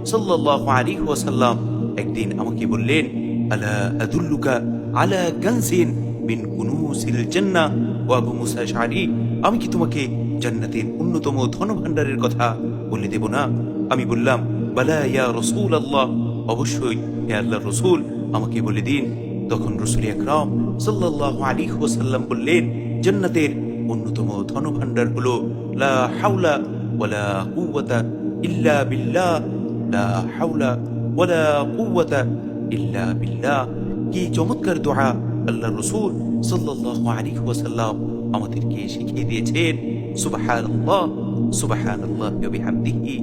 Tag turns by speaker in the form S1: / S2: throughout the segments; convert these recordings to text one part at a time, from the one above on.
S1: ওয়াসাল্লাম একদিন আমাকে বললেন, আলা আদুল্লুকা আলা কানজিন মিন আমি কি তোমাকে জান্নাতের অন্যতম ধনভাণ্ডারের কথা বলে দেব না? আমি বললাম, বালা রসুল আল্লাহ অবশ্যই আল্লাহ রসুল, আমাকে বলে দিন। তখন রসুল আকরাম সাল্লাল্লাহু আলাইহি ওয়াসাল্লাম বললেন, জান্নাতের অন্যতম ধনভাণ্ডার হলো লা হাওলা ওয়ালা কুওয়াতা ইল্লা বিল্লাহ। লা হাওলা ওয়ালা কুওয়াতা ইল্লা বিল্লাহ কি চমৎকার দোয়া আল্লাহ রসুল সাল্লাল্লাহু আলাইহি ওয়াসাল্লাম আমাদেরকে শিখিয়ে দিয়েছেন। সুবহানাল্লাহ সুবহানাল্লাহ ওয়া বিহামদিহি,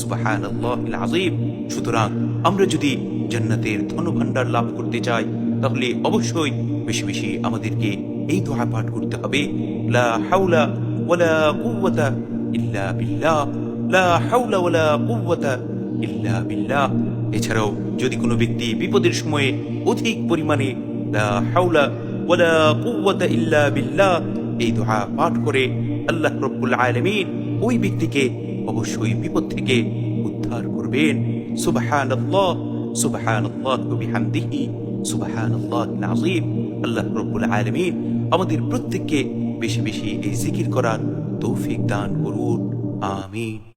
S1: সুবহানাল্লাহিল আযীম। সুতরাং আমরা যদি জান্নাতের ধনভাণ্ডার লাভ করতে চাই, তাহলে অবশ্যই বেশি বেশি আমাদেরকে এই দোয়া পাঠ করতে হবে। লা হাওলা ওয়ালা কুওয়াতা ইল্লা বিল্লাহ, লা হাওলা ওয়ালা কুওয়াতা ইল্লা বিল্লাহ। এছাড়াও যদি কোনো ব্যক্তি বিপদের সময়ে অধিক পরিমাণে লা হাওলা ওয়ালা কুওয়াতা ইল্লা বিল্লাহ, এই দোয়া পাঠ করে আল্লাহ রব্বুল আলামিন ওই ব্যক্তিকে অবশ্যই বিপদ থেকে উদ্ধার করবেন। সুবহানাল্লাহ সুবহানাল্লাহ বিহামদিহি সুবহানাল্লাহিল আযীম আল্লাহ রব্বুল আলামিন আমাদের প্রত্যেককে বেশি বেশি এই জিকির করার তৌফিক দান করুন। আমিন।